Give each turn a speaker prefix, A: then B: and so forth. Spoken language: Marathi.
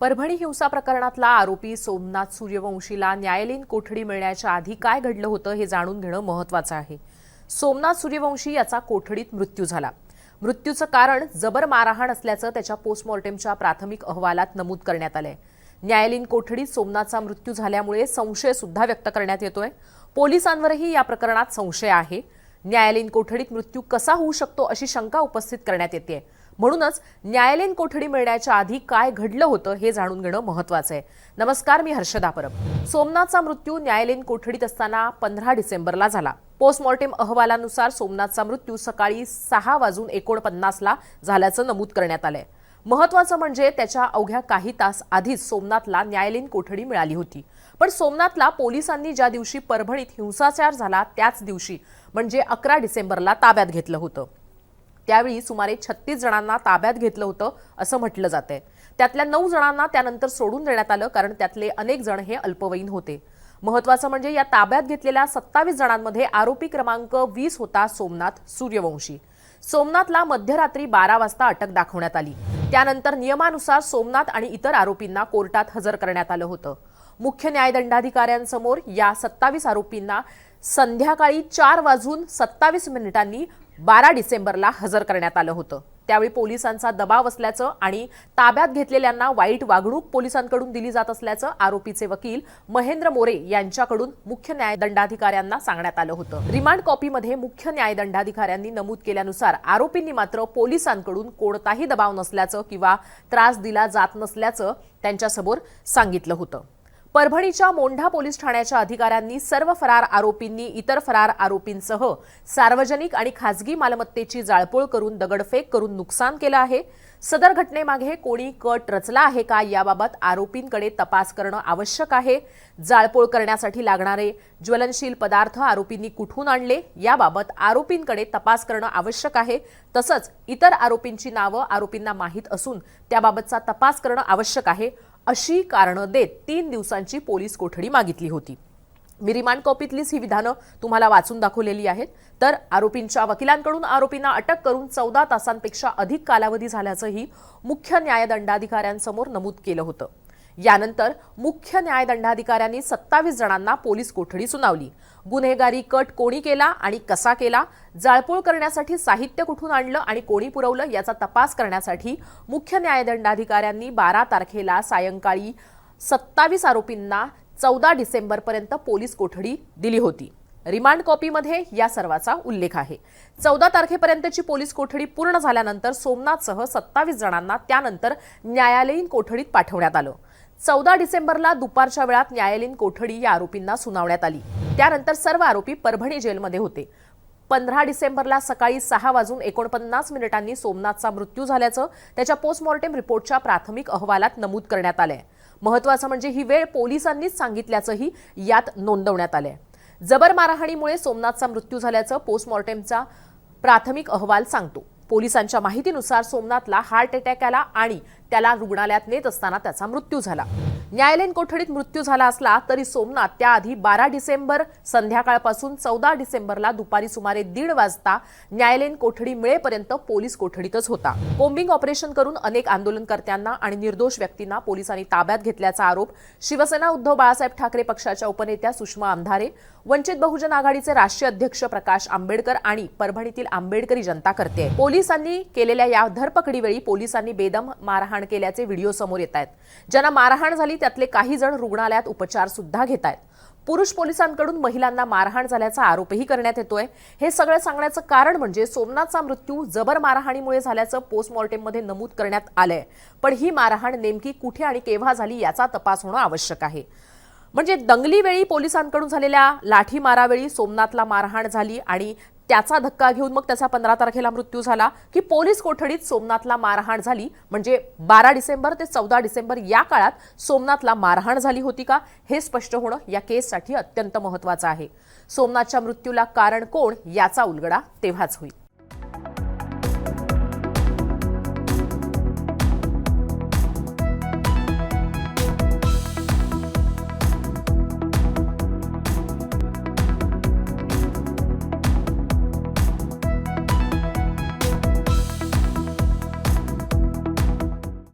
A: परभणी हिंसा प्रकरणातला आरोपी सोमनाथ सूर्यवंशीला न्यायालयीन कोठडी मिळण्याच्या आधी काय घडलं होतं हे जाणून घेणं महत्वाचं आहे. सोमनाथ सूर्यवंशी याचा कोठडीत मृत्यू झाला. मृत्यूचं कारण जबर मारहाण असल्याचं त्याच्या पोस्टमॉर्टेमच्या प्राथमिक अहवालात नमूद करण्यात आलंय. न्यायालयीन कोठडीत सोमनाथचा मृत्यू झाल्यामुळे संशय सुद्धा व्यक्त करण्यात येतोय. पोलिसांवरही या प्रकरणात संशय आहे. न्यायालयीन कोठडीत मृत्यू कसा होऊ शकतो अशी शंका उपस्थित करण्यात येते म्हणूनच न्यायालयीन कोठडी मिळण्याच्या आधी काय घडलं होतं हे जाणून घेणं महत्वाचं आहे. नमस्कार मी हर्षदा परब. सोमनाथचा मृत्यू न्यायालयीन कोठडीत असताना पंधरा डिसेंबरला झाला. पोस्टमॉर्टेम अहवालानुसार सोमनाथचा मृत्यू सकाळी सहा वाजून एकोणपन्नासला झाल्याचं नमूद करण्यात आलंय. महत्वाचं म्हणजे त्याच्या अवघ्या काही तास आधीच सोमनाथला न्यायालयीन कोठडी मिळाली होती. पण सोमनाथला पोलिसांनी ज्या दिवशी परभणीत हिंसाचार झाला त्याच दिवशी म्हणजे अकरा डिसेंबरला ताब्यात घेतलं होतं. त्यावेळी सुमारे छत्तीस जणांना ताब्यात घेतलं होतं असं म्हटलं जातंय. त्यातल्या नऊ जणांना त्यानंतर सोडून देण्यात आलं कारण त्यातले अनेक जण हे अल्पवयीन होते. महत्वाचं म्हणजे या ताब्यात घेतलेल्या सत्तावीस जणांमध्ये आरोपी क्रमांक वीस होता सोमनाथ सूर्यवंशी. सोमनाथला मध्यरात्री बारा वाजता अटक दाखवण्यात आली. त्यानंतर नियमानुसार सोमनाथ आणि इतर आरोपींना कोर्टात हजर करण्यात आलं होतं. मुख्य न्यायदंडाधिकाऱ्यांसमोर या सत्तावीस आरोपींना संध्याकाळी चार वाजून सत्तावीस मिनिटांनी बारा डिसेंबरला हजर करण्यात आलं होतं. त्यावेळी पोलिसांचा दबाव असल्याचं आणि ताब्यात घेतलेल्यांना वाईट वागणूक पोलिसांकडून दिली जात असल्याचं आरोपीचे वकील महेंद्र मोरे यांच्याकडून मुख्य न्यायदंडाधिकाऱ्यांना सांगण्यात आलं होतं. रिमांड कॉपीमध्ये मुख्य न्यायदंडाधिकाऱ्यांनी नमूद केल्यानुसार आरोपींनी मात्र पोलिसांकडून कोणताही दबाव नसल्याचं किंवा त्रास दिला जात नसल्याचं त्यांच्यासमोर सांगितलं होतं. परभणीच्या मोंढा पोलीस ठाण्याच्या अधिकाऱ्यांनी सर्व फरार आरोपींनी इतर फरार आरोपींसह सार्वजनिक आणि खासगी मालमत्तेची जाळपोळ करून दगडफेक करून नुकसान केलं आहे. सदर घटनेमागे कोणी कट रचला आहे का याबाबत आरोपींकडे तपास करणं आवश्यक आहे. जाळपोळ करण्यासाठी लागणारे ज्वलनशील पदार्थ आरोपींनी कुठून आणले याबाबत आरोपींकडे तपास करणं आवश्यक आहे. तसंच इतर आरोपींची नावं आरोपींना माहीत असून त्याबाबतचा तपास करणं आवश्यक आहे. अशी कारणं देत तीन दिवसांची पोलीस कोठडी मागितली होती. मी रिमांड कॉपीतलीच ही विधानं तुम्हाला वाचून दाखवलेली आहेत. तर आरोपींच्या वकिलांकडून आरोपींना अटक करून चौदा तासांपेक्षा अधिक कालावधी झाल्याचंही मुख्य न्यायदंडाधिकाऱ्यांसमोर नमूद केलं होतं. यानंतर मुख्य न्यायदंडाधिकाऱ्यांनी सत्तावीस जणांना पोलीस कोठडी सुनावली. गुन्हेगारी कट कोणी केला आणि कसा केला जाळपोळ करण्यासाठी साहित्य कुठून आणलं आणि कोणी पुरवलं याचा तपास करण्यासाठी मुख्य न्यायदंडाधिकाऱ्यांनी बारा तारखेला सायंकाळी सत्तावीस आरोपींना चौदा डिसेंबरपर्यंत पोलीस कोठडी दिली होती. रिमांड कॉपीमध्ये या सर्वाचा उल्लेख आहे. चौदा तारखेपर्यंतची पोलीस कोठडी पूर्ण झाल्यानंतर सोमनाथसह सत्तावीस जणांना त्यानंतर न्यायालयीन कोठडीत पाठवण्यात आलं. चौदा डिसेंबरला दुपारच्या वेळात न्यायालयीन कोठडी या आरोपींना सुनावण्यात आली. त्यानंतर सर्व आरोपी परभणी जेलमध्ये होते. पंधरा डिसेंबरला सकाळी सहा वाजून एकोणपन्नास मिनिटांनी सोमनाथचा मृत्यू झाल्याचं त्याच्या पोस्टमॉर्टेम रिपोर्टच्या प्राथमिक अहवालात नमूद करण्यात आलंय. महत्वाचं म्हणजे ही वेळ पोलिसांनीच सांगितल्याचंही यात नोंदवण्यात आलंय. जबर मारहाणीमुळे सोमनाथचा मृत्यू झाल्याचं पोस्टमॉर्टेमचा प्राथमिक अहवाल सांगतो. पोलिसांच्या माहितीनुसार सोमनाथला हार्ट अटॅक आला आणि त्याला रुग्णालयात नेत असताना त्याचा मृत्यू झाला. न्यायालयीन कोठडीत मृत्यू झाला असला तरी सोमनाथ त्याआधी बारा डिसेंबर संध्याकाळपासून चौदा डिसेंबरला दुपारी सुमारे दीड वाजता न्यायालयीन कोठडी मिळेपर्यंत पोलीस कोठडीतच होता. कोम्बिंग ऑपरेशन करून अनेक आंदोलनकर्त्यांना आणि निर्दोष व्यक्तींना पोलिसांनी ताब्यात घेतल्याचा आरोप शिवसेना उद्धव बाळासाहेब ठाकरे पक्षाच्या उपनेत्या सुषमा अंधारे वंचित बहुजन आघाडीचे राष्ट्रीय अध्यक्ष प्रकाश आंबेडकर आणि परभणीतील आंबेडकरी जनता करते. पोलिसांनी केलेल्या या धरपकडीवेळी पोलिसांनी बेदम मारहाण केल्याचे व्हिडिओ समोर येत आहेत ज्यांना मारहाण झाली त्यातले काही जण रुग्णालयात उपचार सुद्धा घेत आहेत. पुरुष पोलिसांकडून महिलांना मारहाण झाल्याचा आरोपही करण्यात येतोय. हे सगळं सांगण्याचं कारण म्हणजे सोमनाथचा मृत्यू जबर मारहाणीमुळे झाल्याचं पोस्टमॉर्टेममध्ये नमूद करण्यात आलंय. पण ही मारहाण नेमकी कुठे आणि केव्हा झाली याचा तपास होणं आवश्यक आहे. म्हणजे दंगलीवेळी पोलिसांकडून झालेल्या लाठीमारावेळी सोमनाथला मारहाण झाली आणि त्याचा धक्का घेऊन मग त्याचा पंधरा तारखेला मृत्यू झाला की पोलीस कोठडीत सोमनाथला मारहाण झाली. म्हणजे बारा डिसेंबर ते चौदा डिसेंबर या काळात सोमनाथला मारहाण झाली होती का? हे स्पष्ट होणं या केससाठी अत्यंत महत्वाचं आहे. सोमनाथच्या मृत्यूला कारण कोण याचा उलगडा तेव्हाच होईल.